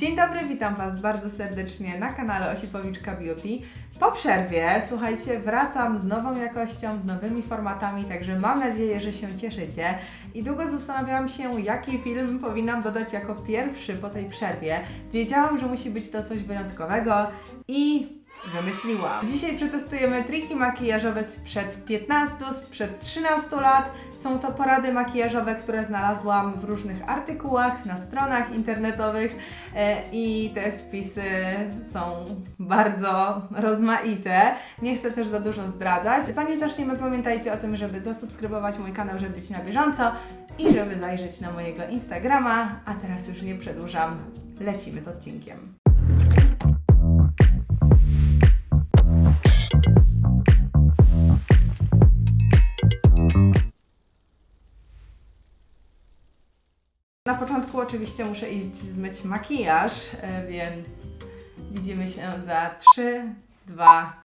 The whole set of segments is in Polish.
Dzień dobry, witam Was bardzo serdecznie na kanale Osipowiczka Beauty. Po przerwie, słuchajcie, wracam z nową jakością, z nowymi formatami, także mam nadzieję, że się cieszycie. I długo zastanawiałam się, jaki film powinnam dodać jako pierwszy po tej przerwie. Wiedziałam, że musi być to coś wyjątkowego i wymyśliłam. Dzisiaj przetestujemy triki makijażowe sprzed 15, sprzed 13 lat. Są to porady makijażowe, które znalazłam w różnych artykułach, na stronach internetowych e, i te wpisy są bardzo rozmaite. Nie chcę też za dużo zdradzać. Zanim zaczniemy, pamiętajcie o tym, żeby zasubskrybować mój kanał, żeby być na bieżąco i żeby zajrzeć na mojego Instagrama. A teraz już nie przedłużam, lecimy z odcinkiem. Na początku oczywiście muszę iść zmyć makijaż, e, więc widzimy się za 3, 2,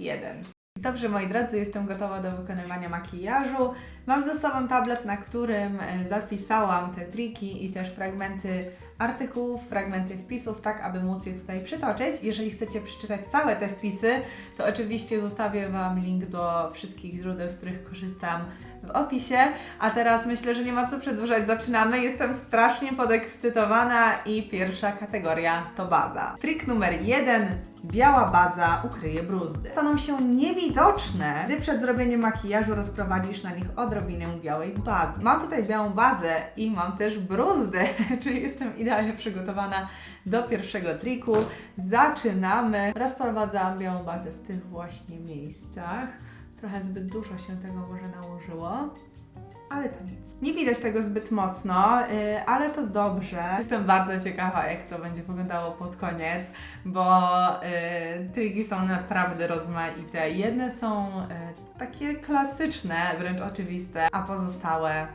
1. Dobrze, moi drodzy, jestem gotowa do wykonywania makijażu. Mam ze sobą tablet, na którym e, zapisałam te triki i też fragmenty artykułów, fragmenty wpisów, tak aby móc je tutaj przytoczyć. Jeżeli chcecie przeczytać całe te wpisy, to oczywiście zostawię Wam link do wszystkich źródeł, z których korzystam w opisie. A teraz myślę, że nie ma co przedłużać, zaczynamy. Jestem strasznie podekscytowana i pierwsza kategoria to baza. Trik numer jeden. Biała baza ukryje bruzdy. Staną się niewidoczne, gdy przed zrobieniem makijażu rozprowadzisz na nich odrobinę białej bazy. Mam tutaj białą bazę i mam też bruzdy, czyli jestem idealnie przygotowana do pierwszego triku. Zaczynamy. Rozprowadzałam białą bazę w tych właśnie miejscach. Trochę zbyt dużo się tego może nałożyło. Ale to nic. Nie widać tego zbyt mocno, yy, ale to dobrze. Jestem bardzo ciekawa, jak to będzie wyglądało pod koniec, bo yy, triki są naprawdę rozmaite. Jedne są yy, takie klasyczne, wręcz oczywiste, a pozostałe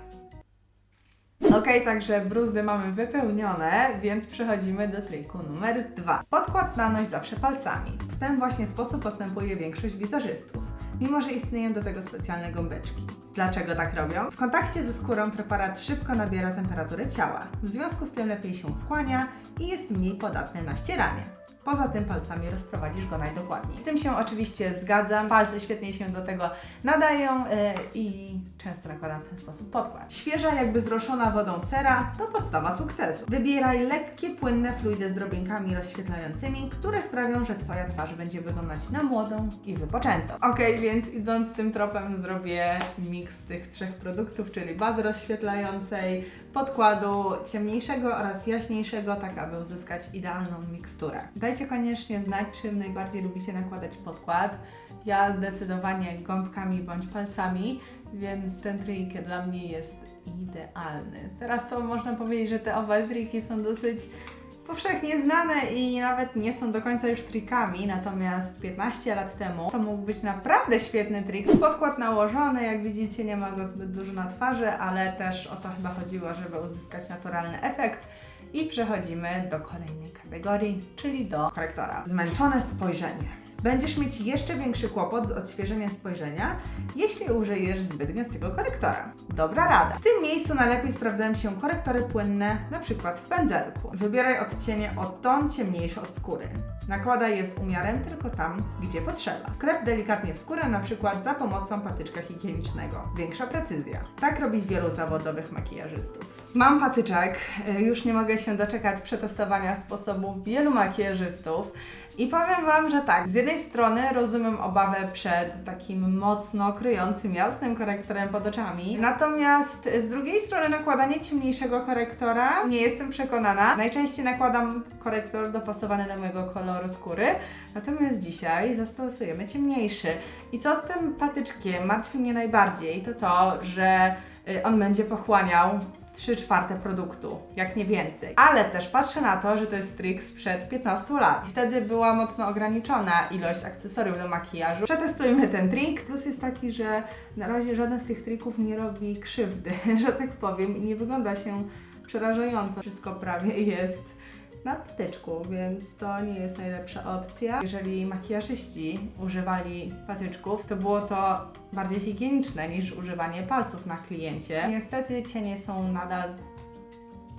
Ok, także bruzdy mamy wypełnione, więc przechodzimy do triku numer dwa. Podkład na noś zawsze palcami. W ten właśnie sposób postępuje większość wizerzystów, mimo że istnieją do tego specjalne gąbeczki. Dlaczego tak robią? W kontakcie ze skórą preparat szybko nabiera temperatury ciała, w związku z tym lepiej się wchłania i jest mniej podatny na ścieranie. Poza tym palcami rozprowadzisz go najdokładniej. Z tym się oczywiście zgadzam. Palce świetnie się do tego nadają yy, i często nakładam w ten sposób podkład. Świeża, jakby zroszona wodą cera to podstawa sukcesu. Wybieraj lekkie, płynne fluidy z drobinkami rozświetlającymi, które sprawią, że Twoja twarz będzie wyglądać na młodą i wypoczętą. Ok, więc idąc tym tropem zrobię miks tych trzech produktów, czyli bazy rozświetlającej, podkładu ciemniejszego oraz jaśniejszego, tak aby uzyskać idealną miksturę. Dajcie koniecznie znać, czym najbardziej lubicie nakładać podkład. Ja zdecydowanie gąbkami bądź palcami, więc ten trik dla mnie jest idealny. Teraz to można powiedzieć, że te oba triki są dosyć powszechnie znane i nawet nie są do końca już trikami, natomiast 15 lat temu to mógł być naprawdę świetny trik. Podkład nałożony, jak widzicie nie ma go zbyt dużo na twarzy, ale też o to chyba chodziło, żeby uzyskać naturalny efekt. I przechodzimy do kolejnej kategorii, czyli do korektora. Zmęczone spojrzenie. Będziesz mieć jeszcze większy kłopot z odświeżeniem spojrzenia, jeśli użyjesz zbyt gęstego korektora. Dobra rada. W tym miejscu najlepiej sprawdzają się korektory płynne, przykład w pędzelku. Wybieraj odcienie o ton ciemniejszy od skóry. Nakładaj je z umiarem tylko tam, gdzie potrzeba. Wkrep delikatnie w skórę, przykład za pomocą patyczka higienicznego. Większa precyzja. Tak robi wielu zawodowych makijażystów. Mam patyczek, y, już nie mogę się doczekać przetestowania sposobów wielu makijażystów. I powiem Wam, że tak, z jednej strony rozumiem obawę przed takim mocno kryjącym jasnym korektorem pod oczami, natomiast z drugiej strony nakładanie ciemniejszego korektora nie jestem przekonana. Najczęściej nakładam korektor dopasowany do mojego koloru skóry, natomiast dzisiaj zastosujemy ciemniejszy. I co z tym patyczkiem martwi mnie najbardziej, to to, że y, on będzie pochłaniał 3 czwarte produktu, jak nie więcej. Ale też patrzę na to, że to jest trik sprzed 15 lat. Wtedy była mocno ograniczona ilość akcesoriów do makijażu. Przetestujmy ten trik. Plus jest taki, że na razie żaden z tych trików nie robi krzywdy, że tak powiem, i nie wygląda się przerażająco. Wszystko prawie jest na patyczku, więc to nie jest najlepsza opcja. Jeżeli makijażyści używali patyczków, to było to bardziej higieniczne niż używanie palców na kliencie. Niestety cienie są nadal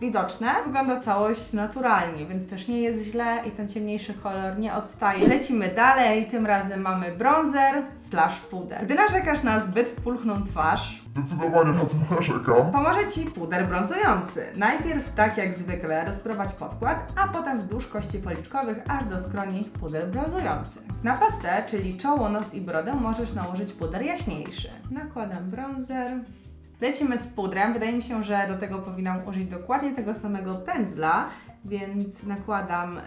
widoczne. Wygląda całość naturalnie, więc też nie jest źle i ten ciemniejszy kolor nie odstaje. Lecimy dalej, tym razem mamy bronzer slash puder. Gdy narzekasz na zbyt pulchną twarz, Zdecydowanie na to narzekam. Pomoże Ci puder brązujący. Najpierw, tak jak zwykle, rozprowadź podkład, a potem wzdłuż kości policzkowych aż do skroni puder brązujący. Na pastę, czyli czoło, nos i brodę, możesz nałożyć puder jaśniejszy. Nakładam bronzer. Lecimy z pudrem. Wydaje mi się, że do tego powinnam użyć dokładnie tego samego pędzla, więc nakładam e,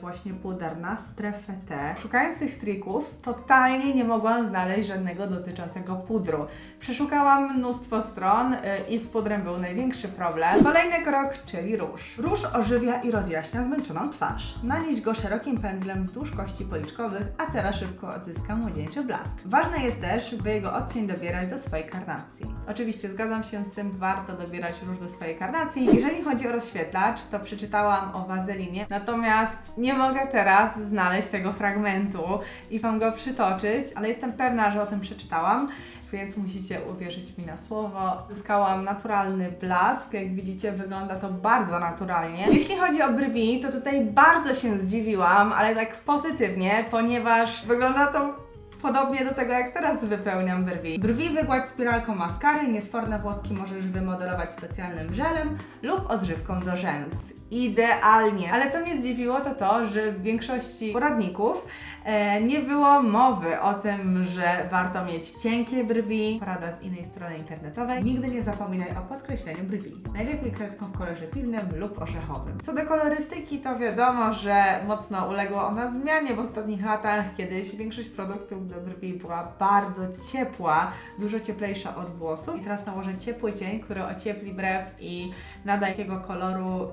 właśnie puder na strefę T. Szukając tych trików, totalnie nie mogłam znaleźć żadnego dotyczącego pudru. Przeszukałam mnóstwo stron e, i z pudrem był największy problem. Kolejny krok, czyli róż. Róż ożywia i rozjaśnia zmęczoną twarz. Nanieś go szerokim pędzlem wzdłuż kości policzkowych, a cera szybko odzyska młodzieńczy blask. Ważne jest też, by jego odcień dobierać do swojej karnacji. Oczywiście zgadzam się z tym, warto dobierać róż do swojej karnacji. Jeżeli chodzi o rozświetlacz, to przeczytałam o wazelinie, natomiast nie mogę teraz znaleźć tego fragmentu i Wam go przytoczyć, ale jestem pewna, że o tym przeczytałam, więc musicie uwierzyć mi na słowo. Zyskałam naturalny blask, jak widzicie wygląda to bardzo naturalnie. Jeśli chodzi o brwi, to tutaj bardzo się zdziwiłam, ale tak pozytywnie, ponieważ wygląda to Podobnie do tego, jak teraz wypełniam brwi. Brwi wygładź spiralką maskary, niesforne włoski możesz wymodelować specjalnym żelem lub odżywką do rzęs. Idealnie! Ale co mnie zdziwiło, to to, że w większości poradników e, nie było mowy o tym, że warto mieć cienkie brwi. Porada z innej strony internetowej. Nigdy nie zapominaj o podkreśleniu brwi. Najlepiej kredką w kolorze piwnym lub orzechowym. Co do kolorystyki, to wiadomo, że mocno uległa ona zmianie w ostatnich latach. Kiedyś większość produktów do brwi była bardzo ciepła, dużo cieplejsza od włosów. I teraz nałożę ciepły cień, który ociepli brew i nada takiego koloru,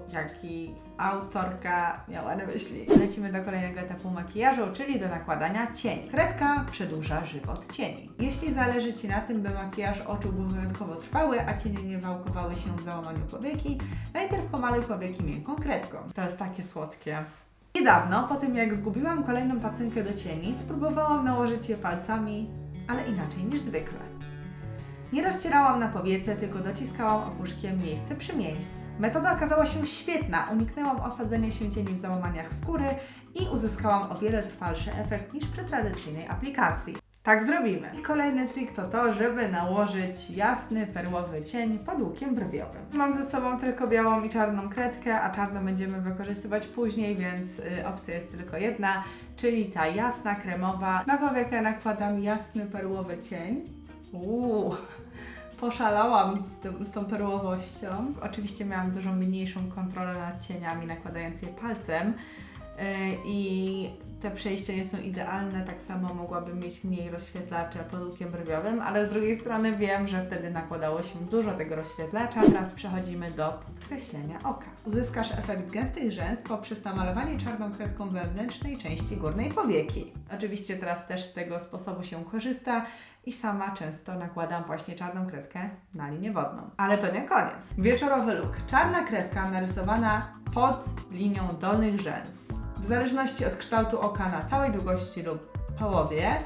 autorka miała na myśli. Lecimy do kolejnego etapu makijażu, czyli do nakładania cieni. Kredka przedłuża żywot cieni. Jeśli zależy Ci na tym, by makijaż oczu był wyjątkowo trwały, a cienie nie wałkowały się w załamaniu powieki, najpierw pomaluj powieki miękką kredką. To jest takie słodkie. Niedawno, po tym jak zgubiłam kolejną pacynkę do cieni, spróbowałam nałożyć je palcami, ale inaczej niż zwykle. Nie rozcierałam na powiece, tylko dociskałam opuszkiem miejsce przy miejscu. Metoda okazała się świetna. Uniknęłam osadzenia się cieni w załamaniach skóry i uzyskałam o wiele trwalszy efekt niż przy tradycyjnej aplikacji. Tak zrobimy. I kolejny trik to to, żeby nałożyć jasny, perłowy cień pod łukiem brwiowym. Mam ze sobą tylko białą i czarną kredkę, a czarną będziemy wykorzystywać później, więc y, opcja jest tylko jedna, czyli ta jasna, kremowa. Na powiekę nakładam jasny, perłowy cień. Uuu, poszalałam z, tym, z tą perłowością. Oczywiście miałam dużo mniejszą kontrolę nad cieniami, nakładając je palcem. Yy, I te przejścia nie są idealne, tak samo mogłabym mieć mniej rozświetlaczy pod łukiem brwiowym, ale z drugiej strony wiem, że wtedy nakładało się dużo tego rozświetlacza. Teraz przechodzimy do podkreślenia oka. Uzyskasz efekt gęstych rzęs poprzez namalowanie czarną kredką wewnętrznej części górnej powieki. Oczywiście teraz też z tego sposobu się korzysta i sama często nakładam właśnie czarną kredkę na linię wodną. Ale to nie koniec. Wieczorowy look. Czarna kredka narysowana pod linią dolnych rzęs. W zależności od kształtu oka na całej długości lub połowie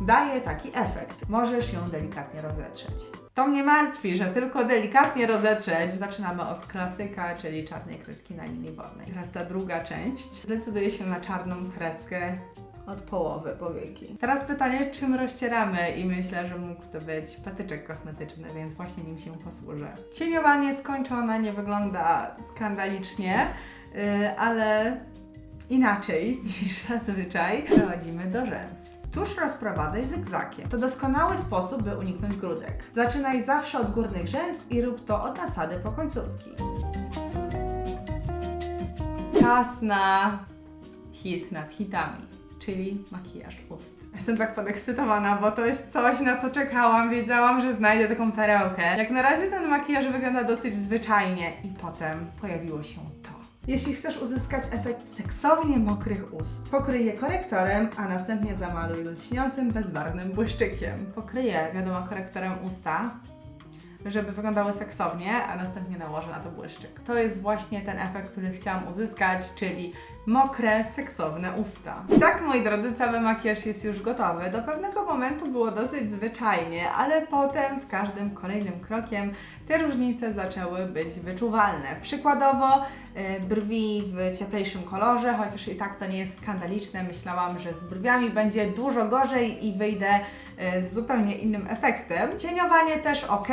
daje taki efekt. Możesz ją delikatnie rozetrzeć. To mnie martwi, że tylko delikatnie rozetrzeć. Zaczynamy od klasyka, czyli czarnej kredki na linii wodnej. Teraz ta druga część. Zdecyduję się na czarną kredkę od połowy powieki. Teraz pytanie, czym rozcieramy i myślę, że mógł to być patyczek kosmetyczny, więc właśnie nim się posłużę. Cieniowanie skończone, nie wygląda skandalicznie, yy, ale inaczej niż zazwyczaj przechodzimy do rzęs. Tuż rozprowadzaj zygzakiem. To doskonały sposób, by uniknąć grudek. Zaczynaj zawsze od górnych rzęs i rób to od nasady po końcówki. Czas na hit nad hitami, czyli makijaż ust. Jestem tak podekscytowana, bo to jest coś, na co czekałam. Wiedziałam, że znajdę taką perełkę. Jak na razie ten makijaż wygląda dosyć zwyczajnie i potem pojawiło się to. Jeśli chcesz uzyskać efekt seksownie mokrych ust, pokryj je korektorem, a następnie zamaluj lśniącym, bezbarwnym błyszczykiem. Pokryję, wiadomo, korektorem usta, żeby wyglądały seksownie, a następnie nałożę na to błyszczyk. To jest właśnie ten efekt, który chciałam uzyskać, czyli mokre, seksowne usta. I tak, moi drodzy, cały makijaż jest już gotowy. Do pewnego momentu było dosyć zwyczajnie, ale potem z każdym kolejnym krokiem te różnice zaczęły być wyczuwalne. Przykładowo brwi w cieplejszym kolorze, chociaż i tak to nie jest skandaliczne. Myślałam, że z brwiami będzie dużo gorzej i wyjdę e, z zupełnie innym efektem. Cieniowanie też ok.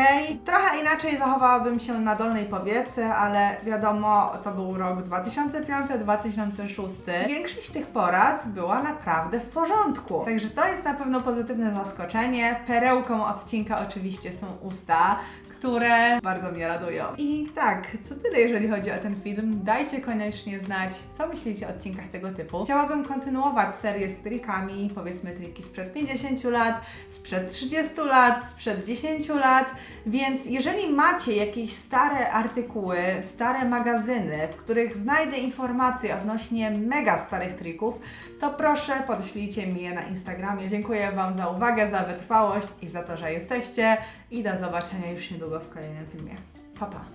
Trochę inaczej zachowałabym się na dolnej powiece, ale wiadomo, to był rok 2005-2006. Większość tych porad była naprawdę w porządku. Także to jest na pewno pozytywne zaskoczenie. Perełką odcinka oczywiście są usta które bardzo mnie radują. I tak, to tyle jeżeli chodzi o ten film. Dajcie koniecznie znać, co myślicie o odcinkach tego typu. Chciałabym kontynuować serię z trikami, powiedzmy triki sprzed 50 lat, sprzed 30 lat, sprzed 10 lat, więc jeżeli macie jakieś stare artykuły, stare magazyny, w których znajdę informacje odnośnie mega starych trików, to proszę podeślijcie mi je na Instagramie. Dziękuję Wam za uwagę, za wytrwałość i za to, że jesteście i do zobaczenia już niedługo w kolejnym filmie. Pa, pa!